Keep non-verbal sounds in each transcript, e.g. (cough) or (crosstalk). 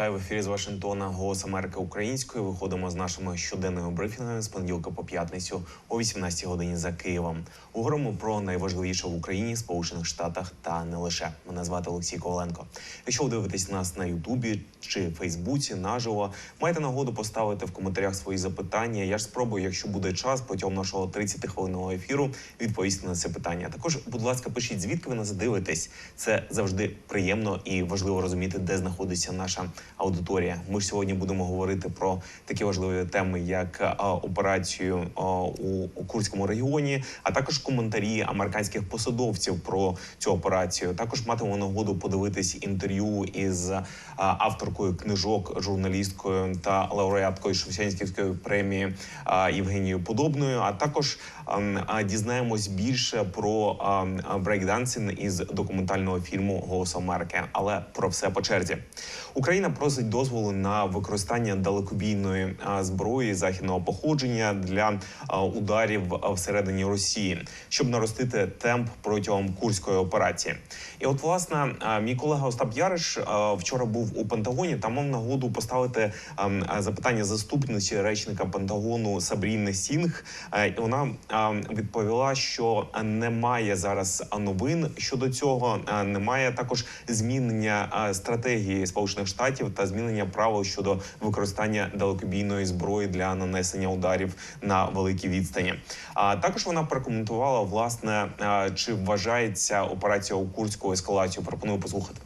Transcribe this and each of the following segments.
Вітаю в ефірі з Вашингтона. Голос Америки українською. Виходимо з нашими щоденними брифінгами з понеділка по п'ятницю о 18 годині за Києвом. Говоримо про найважливіше в Україні, Сполучених Штатах та не лише. Мене звати Олексій Коваленко. Якщо ви дивитесь нас на Ютубі чи Фейсбуці наживо, маєте нагоду поставити в коментарях свої запитання. Я ж спробую, якщо буде час, протягом нашого 30 хвилинного ефіру відповісти на це питання. Також, будь ласка, пишіть, звідки ви нас дивитесь. Це завжди приємно і важливо розуміти, де знаходиться наша аудиторія. Ми ж сьогодні будемо говорити про такі важливі теми, як операцію у, у Курському регіоні, а також коментарі американських посадовців про цю операцію. Також матимемо нагоду подивитись інтерв'ю із авторкою книжок, журналісткою та лауреаткою Шевченківської премії Євгенією Подобною. А також дізнаємось більше про ам, брейкдансинг із документального фільму Голос Америки. Але про все по черзі. Україна просить дозволу на використання далекобійної зброї західного походження для ударів всередині Росії, щоб наростити темп протягом курської операції. І от власне мій колега Остап Яриш вчора був у Пентагоні та мав нагоду поставити запитання заступниці речника Пентагону Сабріни Сінг. І вона відповіла, що немає зараз новин щодо цього. Немає також змінення стратегії Сполучених Штатів та змінення правил щодо використання далекобійної зброї для нанесення ударів на великій відстані. А також вона прокоментувала власне, чи вважається операція у Курську ескалацією. Пропоную послухати.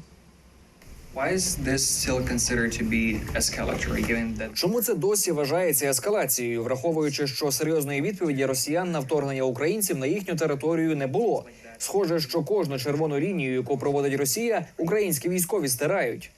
Чому це досі вважається ескалацією, враховуючи, що серйозної відповіді росіян на вторгнення українців на їхню територію не було? Схоже, що кожну червону лінію, яку проводить Росія, українські військові стирають.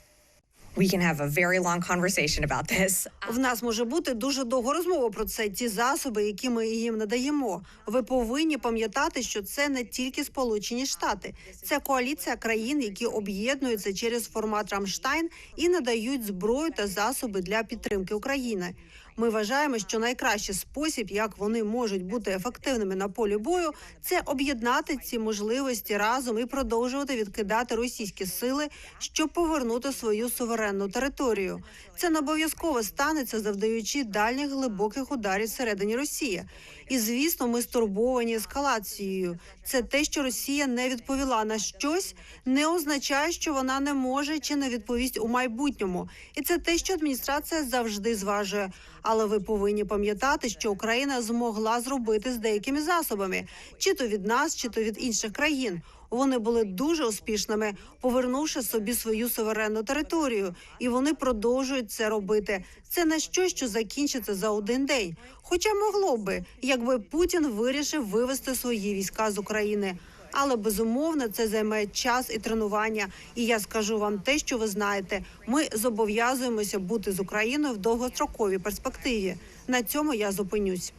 We can have a very long conversation about this. В нас може бути дуже довга розмова про це. Ті засоби, які ми їм надаємо. Ви повинні пам'ятати, що це не тільки Сполучені Штати, це коаліція країн, які об'єднуються через формат Рамштайн і надають зброю та засоби для підтримки України. Ми вважаємо, що найкращий спосіб, як вони можуть бути ефективними на полі бою, це об'єднати ці можливості разом і продовжувати відкидати російські сили, щоб повернути свою суверенну територію. Це не обов'язково станеться, завдаючи дальніх глибоких ударів всередині Росії. І звісно, ми стурбовані ескалацією. Це те, що Росія не відповіла на щось, не означає, що вона не може чи не відповість у майбутньому. І це те, що адміністрація завжди зважує. Але ви повинні пам'ятати, що Україна змогла зробити з деякими засобами, чи то від нас, чи то від інших країн. Вони були дуже успішними, повернувши собі свою суверенну територію, і вони продовжують це робити. Це не щось, що закінчиться за один день. Хоча могло би, якби Путін вирішив вивести свої війська з України. Але безумовно це займе час і тренування. І я скажу вам те, що ви знаєте. Ми зобов'язуємося бути з Україною в довгостроковій перспективі. На цьому я зупинюсь.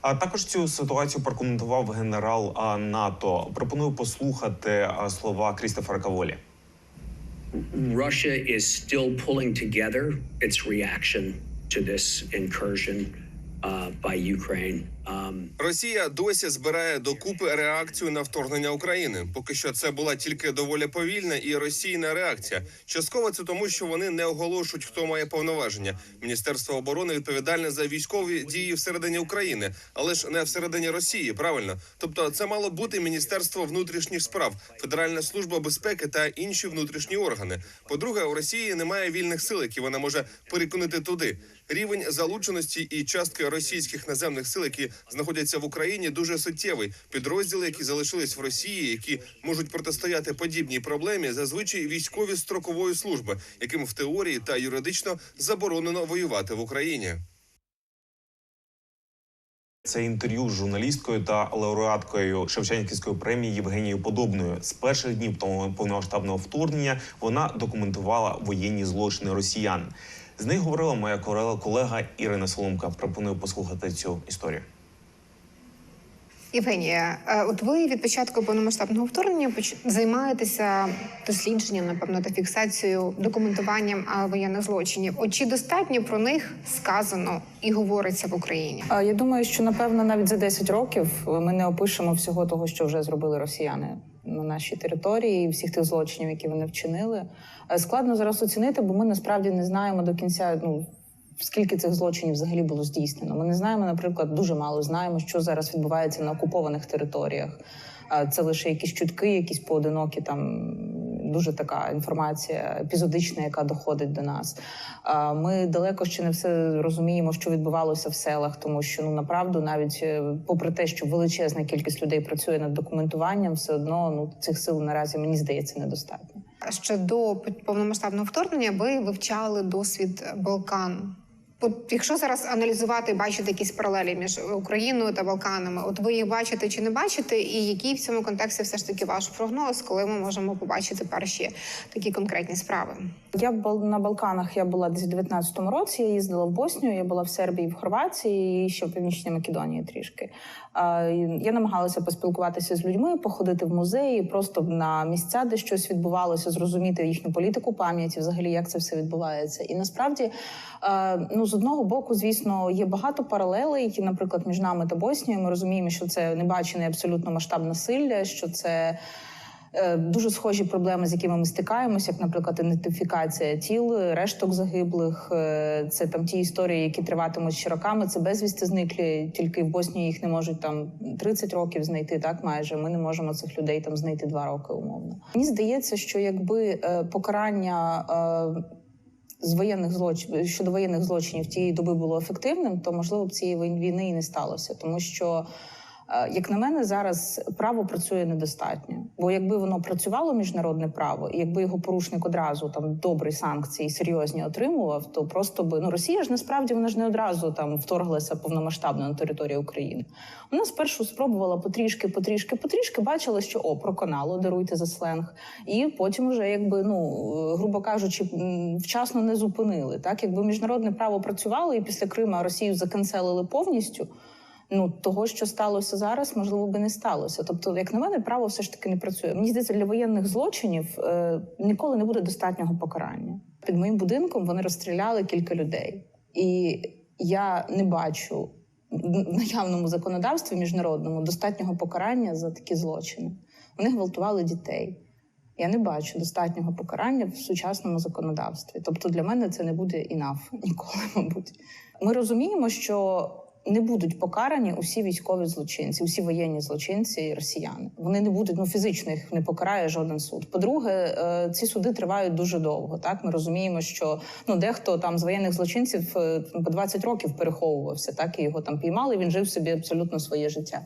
А також цю ситуацію прокоментував генерал НАТО. Пропоную послухати слова Крістофера Каволі. Russia is still pulling together its reaction to this incursion uh. Um, Росія досі збирає докупи реакцію на вторгнення України. Поки що це була тільки доволі повільна і російна реакція. Частково це тому, що вони не оголошують, хто має повноваження. Міністерство оборони відповідальне за військові дії всередині України, але ж не всередині Росії. Правильно, тобто це мало бути Міністерство внутрішніх справ, Федеральна служба безпеки та інші внутрішні органи. По-друге, у Росії немає вільних сил, які вона може переконати туди. Рівень залученості і частки російських наземних сил, які знаходяться в Україні, дуже суттєвий. Підрозділи, які залишились в Росії, які можуть протистояти подібній проблемі, зазвичай військові строкової служби, яким в теорії та юридично заборонено воювати в Україні. Це інтерв'ю з журналісткою та лауреаткою Шевченківської премії Євгенією Подобною. З перших днів того повномасштабного вторгнення вона документувала воєнні злочини росіян. З нею говорила моя корела- колега Ірина Соломка. Пропоную послухати цю історію. Євгенія, е, от ви від початку повномасштабного вторгнення займаєтеся дослідженням, напевно, та фіксацією, документуванням воєнних злочинів. От чи достатньо про них сказано і говориться в Україні? Я думаю, що напевно навіть за 10 років ми не опишемо всього того, що вже зробили росіяни на нашій території, і всіх тих злочинів, які вони вчинили. Е, Складно зараз оцінити, бо ми насправді не знаємо до кінця. Ну скільки цих злочинів взагалі було здійснено. Ми не знаємо, наприклад, дуже мало знаємо, що зараз відбувається на окупованих територіях. Е, Це лише якісь чутки, якісь поодинокі там дуже така інформація епізодична, яка доходить до нас. Ми далеко ще не все розуміємо, що відбувалося в селах, тому що ну направду, навіть е, попри те, що величезна кількість людей працює над документуванням, все одно ну цих сил наразі мені здається недостатньо. Ще до повномасштабного вторгнення ви вивчали досвід Балкан. От якщо зараз аналізувати, бачити якісь паралелі між Україною та Балканами, от ви їх бачите чи не бачите, і який в цьому контексті все ж таки ваш прогноз, коли ми можемо побачити перші такі конкретні справи? Я на Балканах я була десь у 19-му році. Я їздила в Боснію, я була в Сербії, в Хорватії і ще в Північній Македонії трішки. Я намагалася поспілкуватися з людьми, походити в музеї, просто на місця, де щось відбувалося, зрозуміти їхню політику пам'яті, взагалі як це все відбувається. І насправді, ну з одного боку, звісно, є багато паралелей, які, наприклад, між нами та Боснією. Ми розуміємо, що це небачене абсолютно масштаб насилля, що це. Е, Дуже схожі проблеми, з якими ми стикаємося, як, наприклад, ідентифікація тіл, решток загиблих. Е, Це там ті історії, які триватимуть ще роками. Це безвісти зниклі. Тільки в Боснії їх не можуть там 30 років знайти. Так майже ми не можемо цих людей там знайти два роки умовно. Мені здається, що якби е, покарання. е, З воєнних злочин щодо воєнних злочинів тієї доби було ефективним, то можливо б цієї війн- війни і не сталося, тому що Е, Як на мене, зараз право працює недостатньо. Бо якби воно працювало міжнародне право, і якби його порушник одразу там добрі санкції серйозні отримував, то просто би ну Росія ж насправді вона ж не одразу там вторглася повномасштабно на територію України. Вона спершу спробувала потрішки, потрішки, потрішки, бачила, що о, проконало, даруйте за сленг, і потім вже якби ну е, грубо кажучи, вчасно не зупинили. Так, якби міжнародне право працювало, і після Крима Росію заканцелили повністю ну того, що сталося зараз, можливо, би не сталося. Тобто, як на мене, право все ж таки не працює. Мені здається, для воєнних злочинів е, ніколи не буде достатнього покарання. Під моїм будинком вони розстріляли кілька людей, і я не бачу в наявному законодавстві міжнародному достатнього покарання за такі злочини. Вони гвалтували дітей. Я не бачу достатнього покарання в сучасному законодавстві. Тобто для мене це не буде інаф (laughs) ніколи, мабуть. Ми розуміємо, що не будуть покарані усі військові злочинці, усі воєнні злочинці і росіяни. Вони не будуть ну фізично їх не покарає жоден суд. По-друге, е, ці суди тривають дуже довго. Так ми розуміємо, що ну дехто там з воєнних злочинців е, по 20 років переховувався, так і його там піймали. Він жив собі абсолютно своє життя.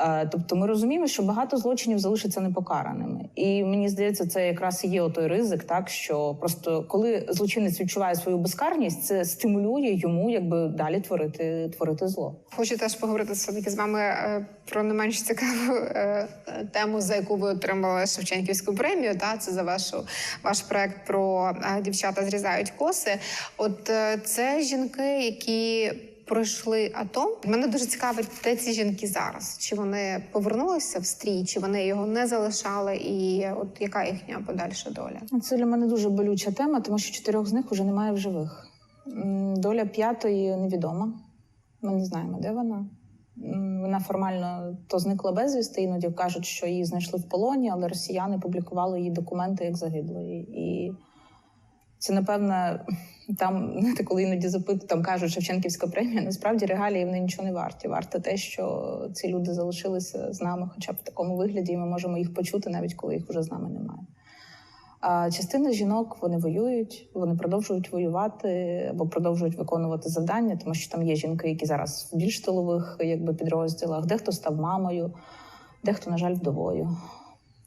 Е, Тобто ми розуміємо, що багато злочинів залишаться непокараними, і мені здається, це якраз і є той ризик, так що просто коли злочинець відчуває свою безкарність, це стимулює йому якби далі творити творити зло. Хочу теж поговорити все таки з вами е, про не менш цікаву е, тему, за яку ви отримали Шевченківську премію. Та це за вашу ваш проект про дівчата зрізають коси. От це жінки, які пройшли АТО. Мене дуже цікавить, де ці жінки зараз. Чи вони повернулися в стрій, чи вони його не залишали, і от яка їхня подальша доля? Це для мене дуже болюча тема, тому що чотирьох з них вже немає в живих. Доля п'ятої невідома. Ми не знаємо, де вона. Вона формально то зникла безвісти. Іноді кажуть, що її знайшли в полоні, але росіяни публікували її документи як загиблої. І це, напевне, там, знаєте, коли іноді запитують, там кажуть Шевченківська премія, насправді регалії вони нічого не варті. Варте те, що ці люди залишилися з нами, хоча б в такому вигляді, і ми можемо їх почути, навіть коли їх вже з нами немає. А частина жінок вони воюють, вони продовжують воювати або продовжують виконувати завдання, тому що там є жінки, які зараз в більш тилових якби, підрозділах, дехто став мамою, дехто, на жаль, вдовою.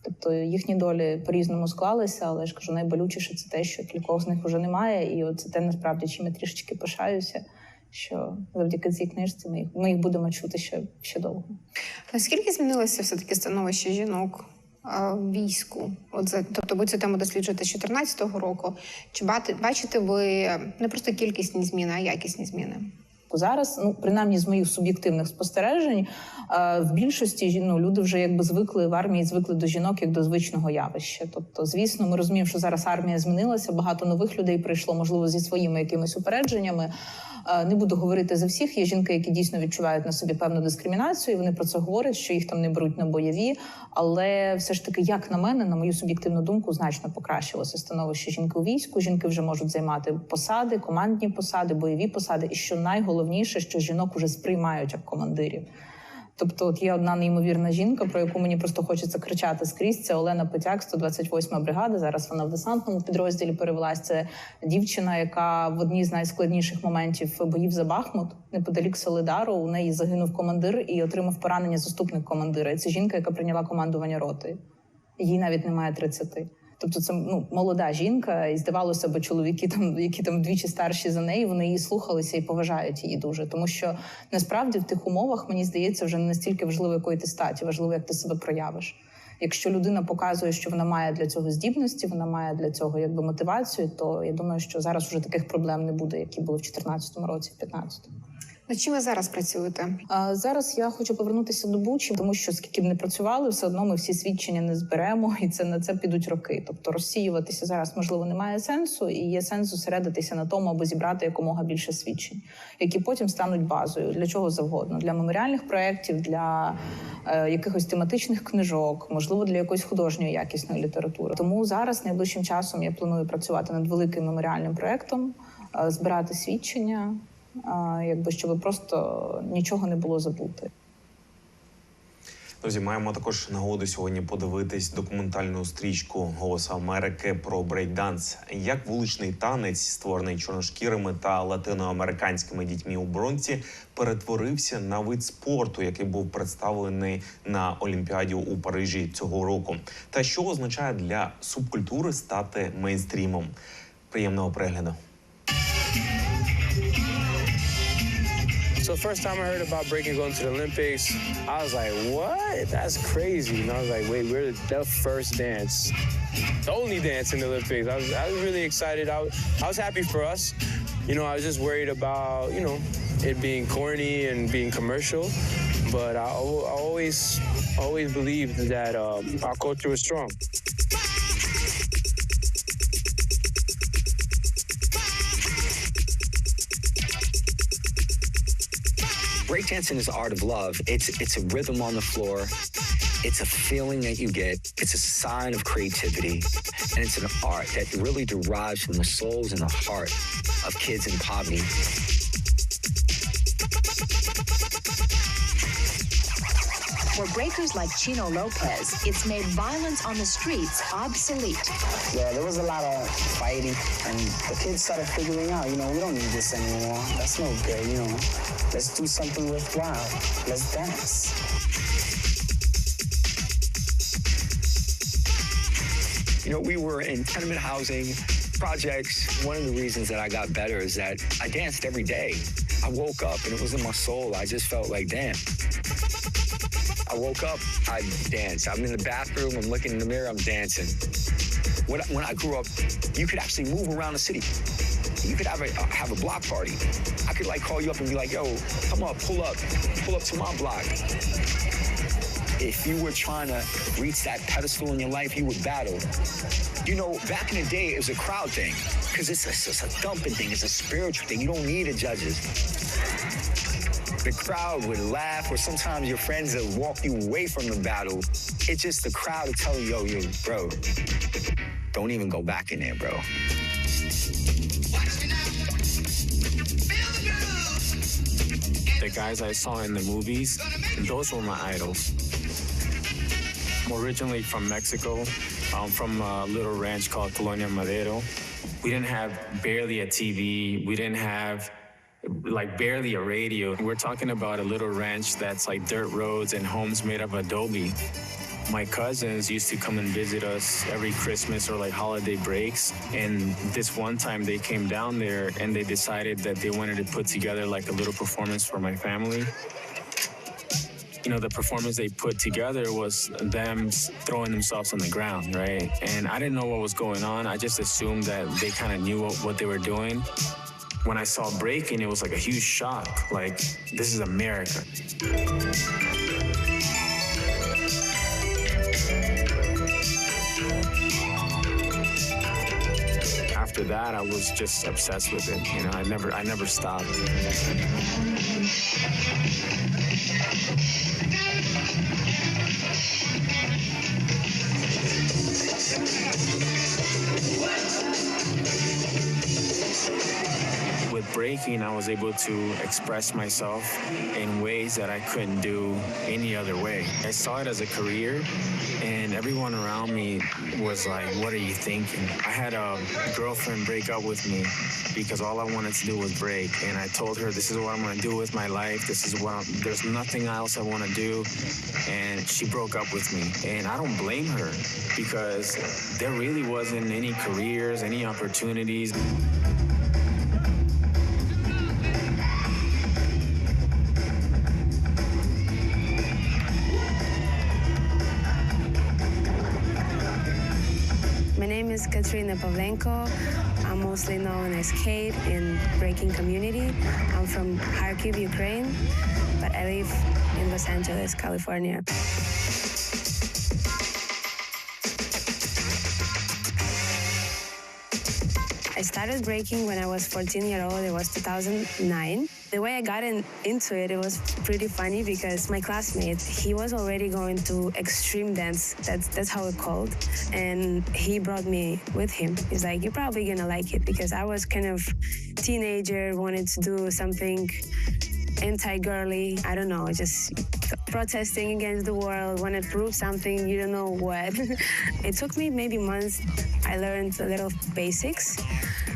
Тобто їхні долі по-різному склалися, але я ж кажу, найболючіше це те, що кількох з них вже немає, і це те насправді чим я трішечки пишаюся. Що завдяки цій книжці ми їх, ми їх будемо чути ще, ще довго. Наскільки змінилося все таки становище жінок в війську? От за тобто ви цю тему досліджуєте з 2014 року. Чи бати- бачите ви не просто кількісні зміни, а якісні зміни? Зараз, ну принаймні з моїх суб'єктивних спостережень, е, в більшості ну, люди вже якби звикли в армії, звикли до жінок як до звичного явища. Тобто, звісно, ми розуміємо, що зараз армія змінилася, багато нових людей прийшло, можливо, зі своїми якимись упередженнями. Е, Не буду говорити за всіх. Є жінки, які дійсно відчувають на собі певну дискримінацію. Вони про це говорять, що їх там не беруть на бойові. Але все ж таки, як на мене, на мою суб'єктивну думку, значно покращилося становище жінки у війську. Жінки вже можуть займати посади, командні посади, бойові посади. І що найголовніше, що жінок уже сприймають як командирів. Тобто, от є одна неймовірна жінка, про яку мені просто хочеться кричати скрізь. Це Олена Потяк, 128 бригада. Зараз вона в десантному підрозділі перевелась. Це дівчина, яка в одній з найскладніших моментів боїв за Бахмут, неподалік Солидару. У неї загинув командир і отримав поранення заступник командира. І Це жінка, яка прийняла командування ротою. Їй навіть немає 30. Тобто це ну молода жінка, і здавалося б, чоловіки там, які там вдвічі старші за неї, вони її слухалися і поважають її дуже. Тому що насправді в тих умовах мені здається, вже не настільки важливо, якої ти статі, важливо, як ти себе проявиш. Якщо людина показує, що вона має для цього здібності, вона має для цього якби мотивацію, то я думаю, що зараз вже таких проблем не буде, які були в 2014 році, в 2015. Над чим ви зараз працюєте? А зараз я хочу повернутися до Бучі, тому що скільки б не працювали, все одно ми всі свідчення не зберемо, і це на це підуть роки. Тобто розсіюватися зараз можливо немає сенсу, і є сенс зосередитися на тому, аби зібрати якомога більше свідчень, які потім стануть базою для чого завгодно для меморіальних проєктів, для е, якихось тематичних книжок, можливо, для якоїсь художньої якісної літератури. Тому зараз найближчим часом я планую працювати над великим меморіальним проєктом, е, збирати свідчення. Якби щоб просто нічого не було забути. Друзі, маємо також нагоду сьогодні подивитись документальну стрічку «Голос Америки про брейкданс. Як вуличний танець, створений чорношкірими та латиноамериканськими дітьми у бронці, перетворився на вид спорту, який був представлений на Олімпіаді у Парижі цього року. Та що означає для субкультури стати мейнстрімом? Приємного перегляду. So the first time I heard about breaking going to the Olympics, I was like, what? That's crazy. And I was like, wait, we're the first dance, the only dance in the Olympics. I was, I was really excited. I was, I was happy for us. You know, I was just worried about, you know, it being corny and being commercial. But I, I always, always believed that um, our culture was strong. Breakdancing is the art of love. It's it's a rhythm on the floor. It's a feeling that you get. It's a sign of creativity, and it's an art that really derives from the souls and the heart of kids in poverty. For breakers like Chino Lopez, it's made violence on the streets obsolete. Yeah, there was a lot of fighting, and the kids started figuring out, you know, we don't need this anymore. That's no good, you know. Let's do something worthwhile. Let's dance. You know, we were in tenement housing projects. One of the reasons that I got better is that I danced every day. I woke up and it was in my soul. I just felt like, damn. I woke up, I dance. I'm in the bathroom, I'm looking in the mirror, I'm dancing. When, I- when I grew up, you could actually move around the city. You could have a uh, have a block party. I could like call you up and be like, "Yo, come up, pull up, pull up to my block." If you were trying to reach that pedestal in your life, you would battle. You know, back in the day, it was a crowd thing because it's, it's a thumping thing. It's a spiritual thing. You don't need the judges. The crowd would laugh, or sometimes your friends would walk you away from the battle. It's just the crowd would tell you, "Yo, yo, bro, don't even go back in there, bro." The guys I saw in the movies, those were my idols. I'm originally from Mexico. I'm from a little ranch called Colonia Madero. We didn't have barely a TV. We didn't have like barely a radio. We're talking about a little ranch that's like dirt roads and homes made of adobe. My cousins used to come and visit us every Christmas or like holiday breaks. And this one time they came down there and they decided that they wanted to put together like a little performance for my family. You know, the performance they put together was them throwing themselves on the ground, right? And I didn't know what was going on. I just assumed that they kind of knew what, what they were doing. When I saw breaking, it was like a huge shock. Like, this is America. after that, I was just obsessed with it. You know, I never, I never stopped. With breaking, I was able to express myself in ways that I couldn't do any other way. I saw it as a career, and everyone around me was like, What are you thinking? I had a girlfriend break up with me because all I wanted to do was break. And I told her, This is what I'm going to do with my life. This is what I'm, there's nothing else I want to do. And she broke up with me. And I don't blame her because there really wasn't any careers, any opportunities. Katrina Pavlenko. I'm mostly known as Kate in breaking community. I'm from Kharkiv, Ukraine, but I live in Los Angeles, California. I started breaking when I was 14 year old. It was 2009. The way I got in, into it, it was pretty funny because my classmate, he was already going to extreme dance. That's that's how it called, and he brought me with him. He's like, "You're probably gonna like it," because I was kind of teenager, wanted to do something anti-girly. I don't know, just protesting against the world, want to prove something. You don't know what. (laughs) it took me maybe months. I learned a little basics.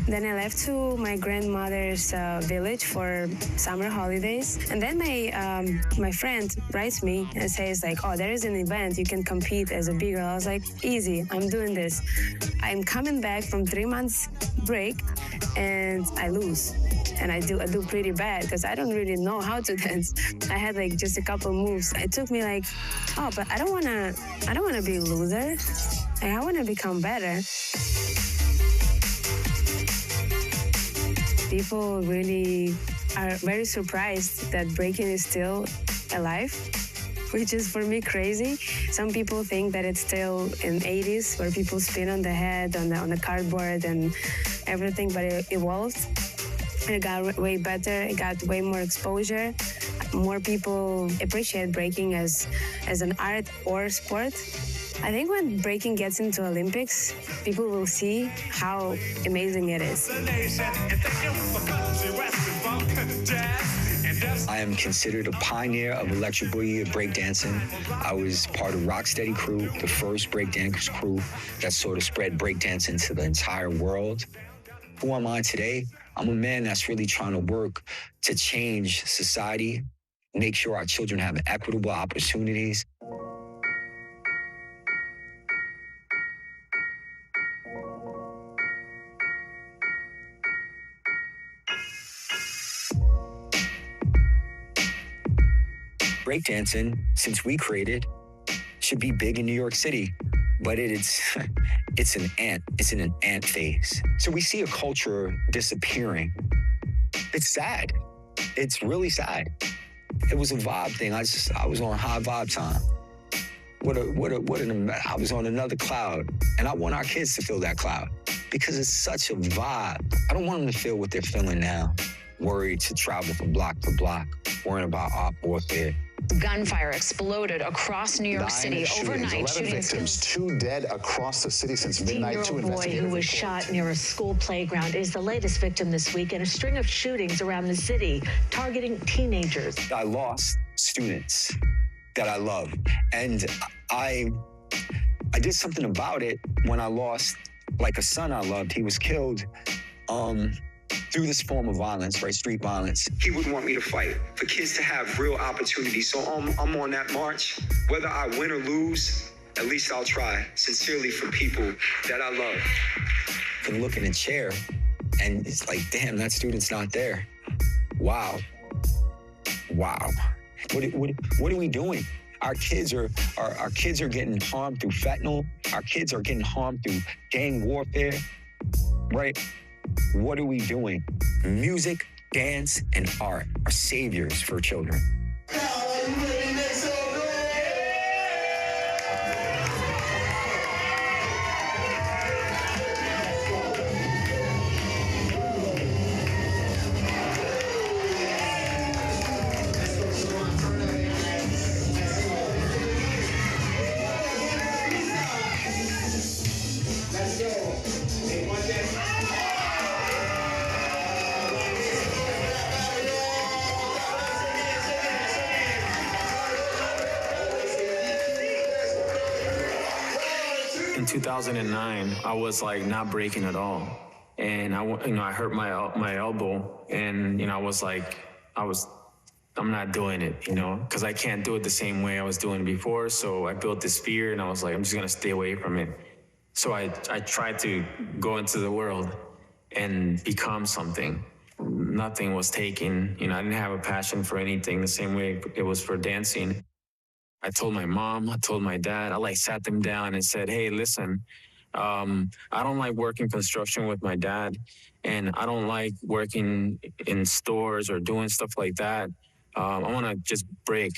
Then I left to my grandmother's uh, village for summer holidays, and then my um, my friend writes me and says like, "Oh, there is an event. You can compete as a big girl." I was like, "Easy, I'm doing this." I'm coming back from three months break, and I lose and I do I do pretty bad because I don't really know how to (laughs) dance. I had like just a couple moves. It took me like, oh, but I don't wanna I don't wanna be a loser. Like, I wanna become better. People really are very surprised that breaking is still alive. Which is for me crazy. Some people think that it's still in 80s where people spin on the head on the on the cardboard and everything, but it evolved it got way better. It got way more exposure. More people appreciate breaking as as an art or sport. I think when breaking gets into Olympics, people will see how amazing it is. I am considered a pioneer of electric boogie breakdancing. I was part of Rocksteady Crew, the first breakdance crew that sort of spread breakdance to the entire world. Who am I today? I'm a man that's really trying to work to change society, make sure our children have equitable opportunities. Breakdancing, since we created, should be big in New York City, but it, it's (laughs) it's an ant. It's in an ant phase. So we see a culture disappearing. It's sad. It's really sad. It was a vibe thing. I just I was on high vibe time. What a what a what an I was on another cloud, and I want our kids to feel that cloud because it's such a vibe. I don't want them to feel what they're feeling now, worried to travel from block to block, worrying about op warfare. Gunfire exploded across New York Nine City shootings, overnight. 11 shootings victims, two dead across the city since midnight. Two 15-year-old boy who was shot near a school playground is the latest victim this week in a string of shootings around the city targeting teenagers. I lost students that I love, and I I did something about it when I lost like a son I loved. He was killed um, through this form of violence, right? Street violence. He wouldn't want me to fight for kids to have real opportunities. So I'm, I'm on that march. Whether I win or lose, at least I'll try sincerely for people that I love. I can look in a chair and it's like, damn, that student's not there. Wow. Wow. What, what, what are we doing? Our kids are, our, our kids are getting harmed through fentanyl. Our kids are getting harmed through gang warfare, right? What are we doing? Music, dance, and art are saviors for children. 2009, I was like not breaking at all, and I, you know, I hurt my my elbow, and you know, I was like, I was, I'm not doing it, you know, because I can't do it the same way I was doing before. So I built this fear, and I was like, I'm just gonna stay away from it. So I, I tried to go into the world and become something. Nothing was taken, you know, I didn't have a passion for anything the same way it was for dancing. I told my mom, I told my dad, I like sat them down and said, hey, listen, um, I don't like working construction with my dad, and I don't like working in stores or doing stuff like that. Um, I want to just break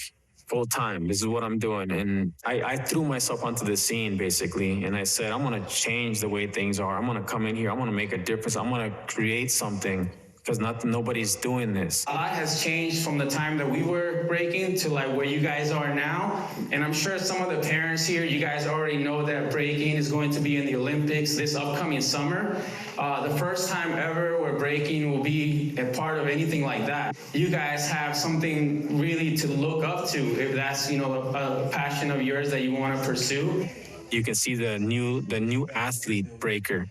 full time. This is what I'm doing. And I, I threw myself onto the scene basically, and I said, I'm going to change the way things are. I'm going to come in here. I'm going to make a difference. I'm going to create something because not nobody's doing this. A lot has changed from the time that we were breaking to like where you guys are now. And I'm sure some of the parents here, you guys already know that breaking is going to be in the Olympics this upcoming summer. Uh, the first time ever where breaking will be a part of anything like that. You guys have something really to look up to if that's, you know, a, a passion of yours that you want to pursue. You can see the new the new athlete breaker,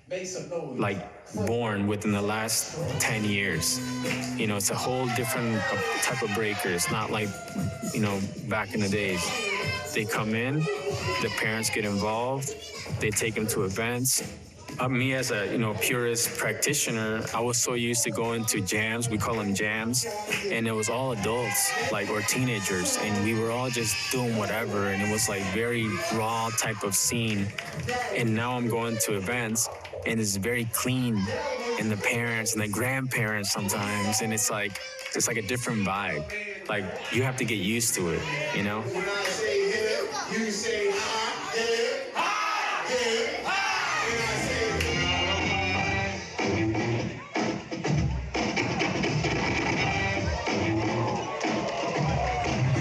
like born within the last 10 years. You know, it's a whole different type of breaker. It's not like, you know, back in the days. They come in, the parents get involved, they take them to events. Uh, me as a you know purist practitioner, I was so used to going to jams. We call them jams, and it was all adults, like or teenagers, and we were all just doing whatever, and it was like very raw type of scene. And now I'm going to events, and it's very clean, and the parents and the grandparents sometimes, and it's like it's like a different vibe. Like you have to get used to it, you know.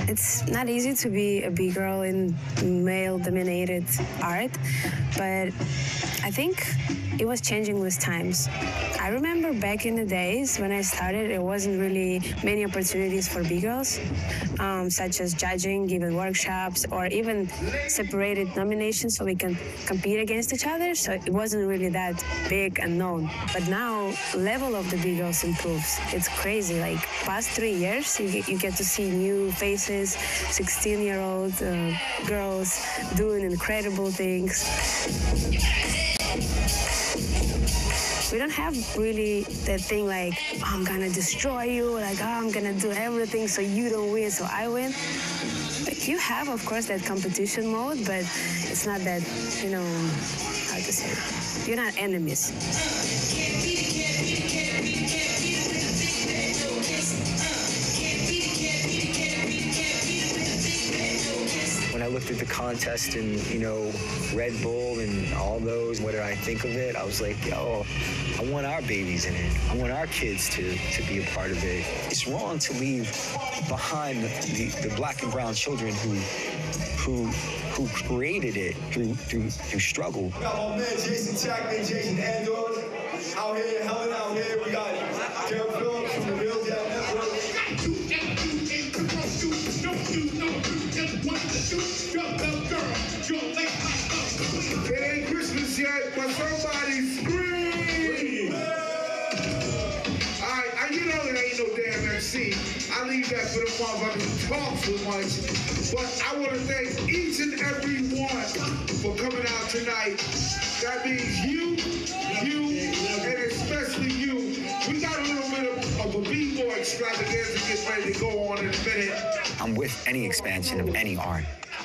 It's not easy to be a big girl in male dominated art, but I think it was changing with times. I remember back in the days when I started, it wasn't really many opportunities for big girls, um, such as judging, giving workshops, or even separated nominations so we can compete against each other. So it wasn't really that big and known. But now, level of the big girls improves. It's crazy. Like past three years, you get, you get to see new faces, 16-year-old uh, girls doing incredible things. We don't have really that thing like, "Oh, I'm gonna destroy you, like, oh, I'm gonna do everything so you don't win, so I win. Like, you have, of course, that competition mode, but it's not that, you know, how to say it. You're not enemies. I looked at the contest and, you know, Red Bull and all those, what did I think of it? I was like, yo, I want our babies in it. I want our kids to, to be a part of it. It's wrong to leave behind the, the black and brown children who who who created it through through through struggle. We got my man Jason Chapman, Jason Andor out here, Helen out here. We got Carol Phillips from the Real Down Network. It ain't Christmas yet, but somebody scream! Alright, I- you know there ain't no damn MC. I leave that for the motherfuckers who talk so much. But I want to thank each and every one for coming out tonight. That means you, you, and especially you. We got a little bit of, of a b-boy extravaganza getting ready to go on in a minute. I'm with any expansion of any art.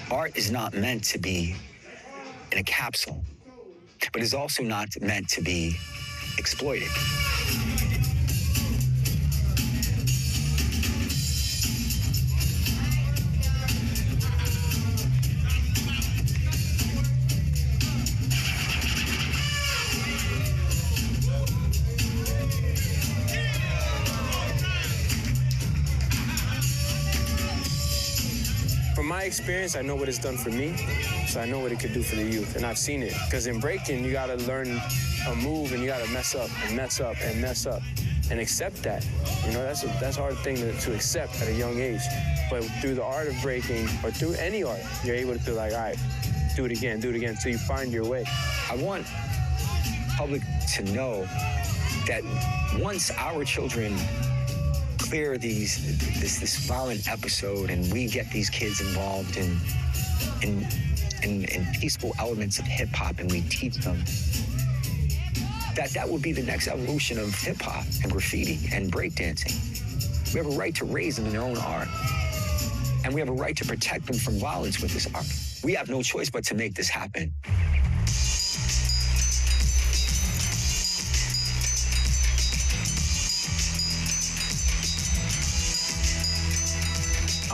Art is not meant to be in a capsule, but is also not meant to be exploited. From my experience, I know what it's done for me, so I know what it could do for the youth, and I've seen it. Because in breaking, you gotta learn a move, and you gotta mess up and mess up and mess up, and accept that. You know, that's a that's a hard thing to, to accept at a young age. But through the art of breaking, or through any art, you're able to feel like, all right, do it again, do it again until you find your way. I want public to know that once our children clear these this this violent episode and we get these kids involved in in in, in peaceful elements of hip hop and we teach them that that would be the next evolution of hip hop and graffiti and breakdancing. We have a right to raise them in their own art. And we have a right to protect them from violence with this art. We have no choice but to make this happen.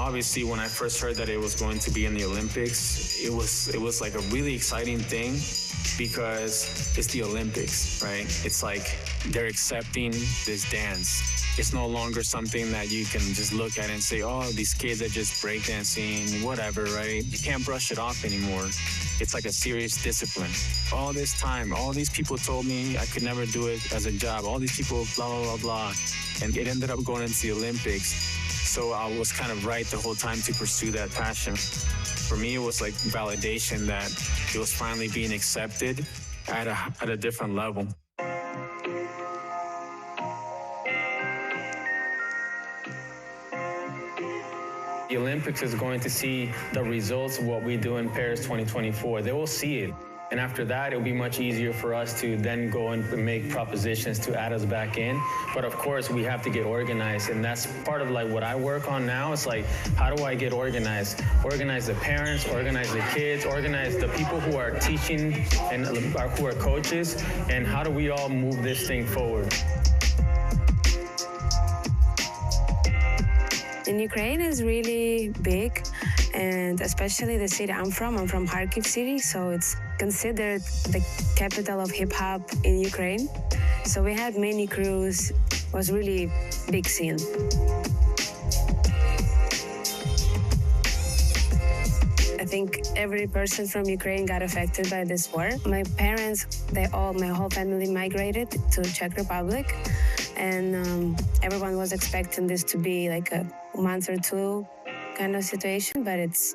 Obviously, when I first heard that it was going to be in the Olympics, it was it was like a really exciting thing because it's the Olympics, right? It's like they're accepting this dance. It's no longer something that you can just look at and say, "Oh, these kids are just breakdancing, whatever," right? You can't brush it off anymore. It's like a serious discipline. All this time, all these people told me I could never do it as a job. All these people, blah blah blah blah, and it ended up going into the Olympics. So I was kind of right the whole time to pursue that passion. For me, it was like validation that it was finally being accepted at a, at a different level. The Olympics is going to see the results of what we do in Paris 2024. They will see it. And after that, it'll be much easier for us to then go and make propositions to add us back in. But of course, we have to get organized. And that's part of like what I work on now. It's like, how do I get organized? Organize the parents, organize the kids, organize the people who are teaching and uh, who are coaches. And how do we all move this thing forward? In Ukraine is really big, and especially the city I'm from. I'm from Kharkiv city, so it's considered the capital of hip hop in Ukraine. So we had many crews. It was really big scene. I think every person from Ukraine got affected by this war. My parents, they all, my whole family migrated to Czech Republic, and um, everyone was expecting this to be like a month or two kind of situation, but it's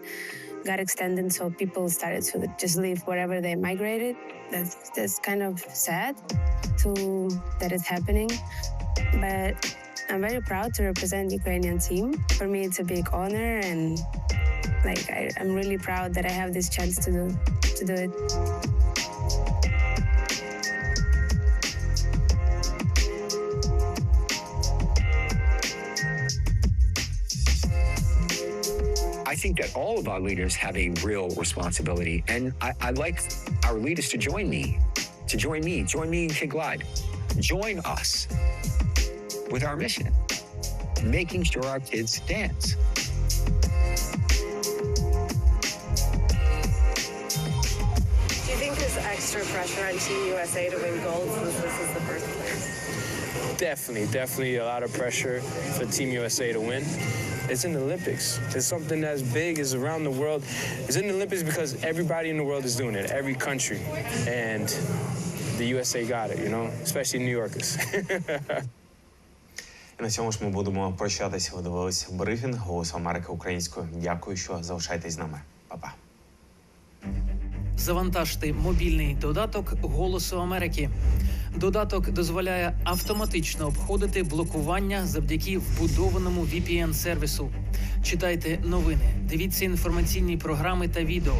got extended, so people started to just leave wherever they migrated. That's that's kind of sad to that it's happening, but I'm very proud to represent the Ukrainian team. For me, it's a big honor, and like I, I'm really proud that I have this chance to do to do it. Think that all of our leaders have a real responsibility. And I, I'd like our leaders to join me, to join me, join me in Kid Glide. Join us with our mission, making sure our kids dance. Do you think there's extra pressure on Team USA to win gold since this is the first? Definitely, definitely a lot of pressure for Team USA to win. It's in the Olympics. It's something as big as around the world. It's in the Olympics because everybody in the world is doing it, every country. And the USA got it, you know, especially New Yorkers. І на цьому ж ми будемо прощатися. Ви дивилися брифінг Голос Америки українською. Дякую, що залишаєтесь з нами. Па-па. Завантажте мобільний додаток Голосу Америки. Додаток дозволяє автоматично обходити блокування завдяки вбудованому VPN-сервісу. Читайте новини, дивіться інформаційні програми та відео.